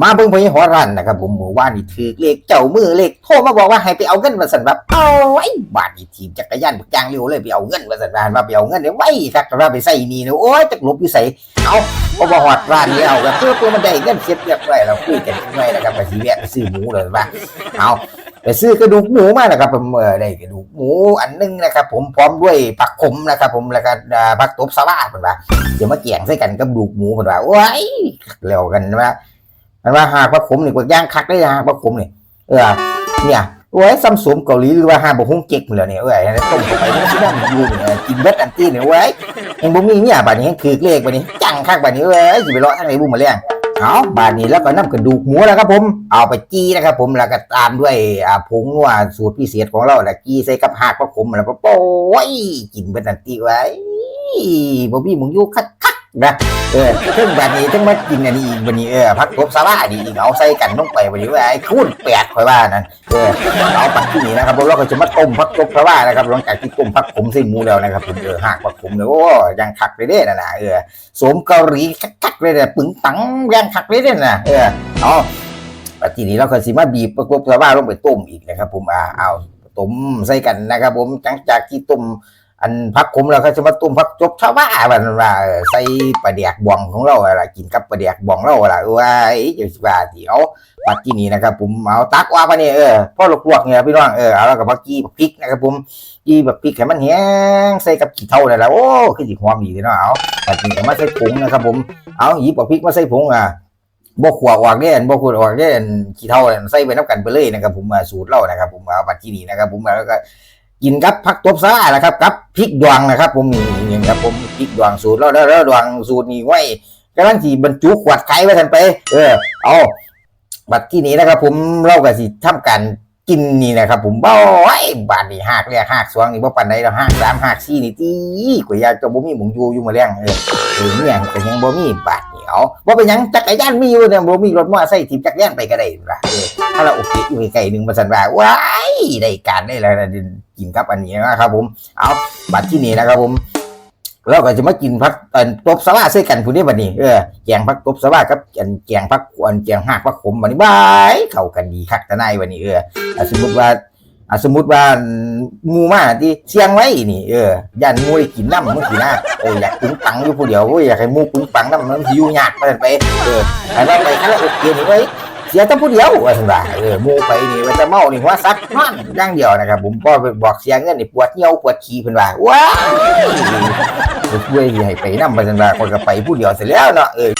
มาเบิ่งพญหัวรันนะครับผมหมู่ว่านี่ถือเลขเจ้ามือเลขโทรมาบอกว่าให้ไปเอาเงินมาสั่นแบบเอาไอ้บาทนี่ทีมจักรยานบึกยางเร็วเลยไปเอาเงินมาสั่นว่ามาไปเอาเงินเนี่ยไว้ทักว่าไปใส่หนี่เนี่ยโอ้ยจักหลบอยู่ใส่เอาพอมาหอดร้านนี้เอาแบบเพื่อเพื่อมันได้เงินเสียเรียบร้อยแล้วคุยกันยังไงนะครับไปสีแวะไปซื้อหมูเลยว่าเอาไปซื้อกระดูกหมูมานะครับผมเออได้กระดูกหมูอันหนึงนะครับ ผมพร้อมด้วยผักขมนะครับ ผมแล้วก็ผักตบสวัสดิ์เป็นว่าเดี๋ยวมาเกี่ยงใส่กันกับดูกหมูเป็นว่าโอ้ยแล้วกันว่า มันว่าหากว่าผมนี่กว่าย่างคักได้หากว่าผมนี่เออเนี่ยโอ้ยซัมซุงเกาหลีหรือว่าหาบ่ฮงเก็กเหมือนเนี่ยเอ้ยต้มเข้าไปมันสิได้มันอยู่เนี่ยกินเบ็ดอันตี้เนี่ยเว้ยเองบ่มีเนี่ยบัดนี้คือเลขบัดนี้จังคักบัดนี้เอ้ยสิไปเลาะทางไหนบุ่มาเลี้ยงเอาบาดนี้แล้วก็น้ำกระดูกหมูแล้วครับผม เอาไปจี้นะครับผมแล้วก็ตามด้วยอ่าผงนัวสูตรพิเศษของเราแล้วจี้ใส่กับหากว่าผมแล้วก็โป้ยกินเบ็ดอันตี้ไว้บ่มีมึงอยู่คัก นะเออถึงแบบนี้ถึงมากินอันนี้อีกวันนี้เออพักกบสาระดีอีกเอาใส่กันลงไปวันนี้ว่าไอ้คูณแปดคอยว่านั่นเออเอาปักที่นี่นะครับผมเราก็จะมาต้มพักกบสาระนะครับหลังจากที่ต้มพักผมใส่หมูแล้วนะครับผมเออหักพักผมเนี่ยโอ้ยังคักเลยเด้นะนะเออสมเกาหลีคักๆเลยเนี่ยปึงปังยังคักเลยเด้นะเออเอาปักที่นี้เราก็สิมาบีบพักกบสาระลงไปต้มอีกนะครับ ผมอ่าเอาต้มใส่กันนะครับ ผมหลังจากที่ต้ม อันพักขมเราก็จะมาตุ้มพักจบชาวบ้านมันว่าใส่ปลาเดียกบองของเราอะไรกินกับปลาเดียกบองเราอะไรว่าไอ้จ้าสิว่าเดี๋ยวปัดที่นี่นะครับผมเอาตักว่าปะเนี่ยเออพ่อลวกๆเนี่ยพี่น้องเออเอาแล้วก็พักกี้พริกนะครับผมกี้แบบพริกให้มันแห้งใส่กับขี้เท่าเลยละโอ้คือสิหอมดีเนาะเอาปัดนี้มาใส่ผงนะครับผมเอาหยิบเอาพริกมาใส่ผงอะบ่ขวออกเด้อันบ่ขวออกเด้อันขี้เท่าใส่ไปน้ำกันไปเลยนะครับผมสูตรเรานะครับผมเอาปัดที่นี่นะครับผมแล้วก็ กินกับผักตบสาลายนะครับกับพริกดวงนะครับ ผมนี่นี่ครับผมพริกดวงสูตรแล้วแล้วแล้วดวงสูตรนี้ไว้กำลังที่บรรจุขวดไข่ไว้ทันไป เออเอาบัดที่นี้นะครับ ผมเล่ากับสิทำการ กินนี่นะครับ ผมบ่อยบาดนี่หักเรียกหักสวงนี่บ่ปานใดเราหักสามหักสี่นี่ตีกว่ายาจะบ่มีหมุงอยู่อยู่มาแรงเออเออเนี่ยก็ยังบ่มีบาดนี่เอาบ่เป็นหยังจักรยานมีอยู่เนี่ยบ่มีรถมอเตอร์ไซค์ถีบจักรยานไปก็ได้ล่ะเออถ้าเราโอเคอยู่ไกลๆหนึงมาสั่นว่าว้ายได้การได้แล้วนะกินครับอันนี้นะครับผมเอาบัตรที่นี่นะครับผม เราก็จะมากินพักเอ่อตบสวาใส่กันผู้นี้บัดนี้เออแกงพักตบสวากับแกงแกงพักควนแกงหักพักขมบัดนี้บายเข้ากันดีคักตะนายบัดนี้เออสมมติว่าสมมติว่ามูมาที่เชียงไว้นี่เออย่านมูได้กินน้ำมันสินะเอออยากปึงปังอยู่ผู้เดียวโอ้ยอยากให้มูปึงปังน้ำมันอยู่ยากไปไปเอออันนั้นไปคาราโอเกะนี่ไว้เสียแต่ผู้เดียวว่าสันว่าเออมูไปนี่ว่าจะเมานี่หัวซักนอนอย่างเดียวนะครับผมพ่อไปบอกเสียเงินนี่ปวดเหี่ยวปวดขี้เพิ่นว่าว้า ก็ช่วยให้ไปนำว่าสันว่าคนก็ไปผู้เดียวเสร็จแล้วเนาะเออ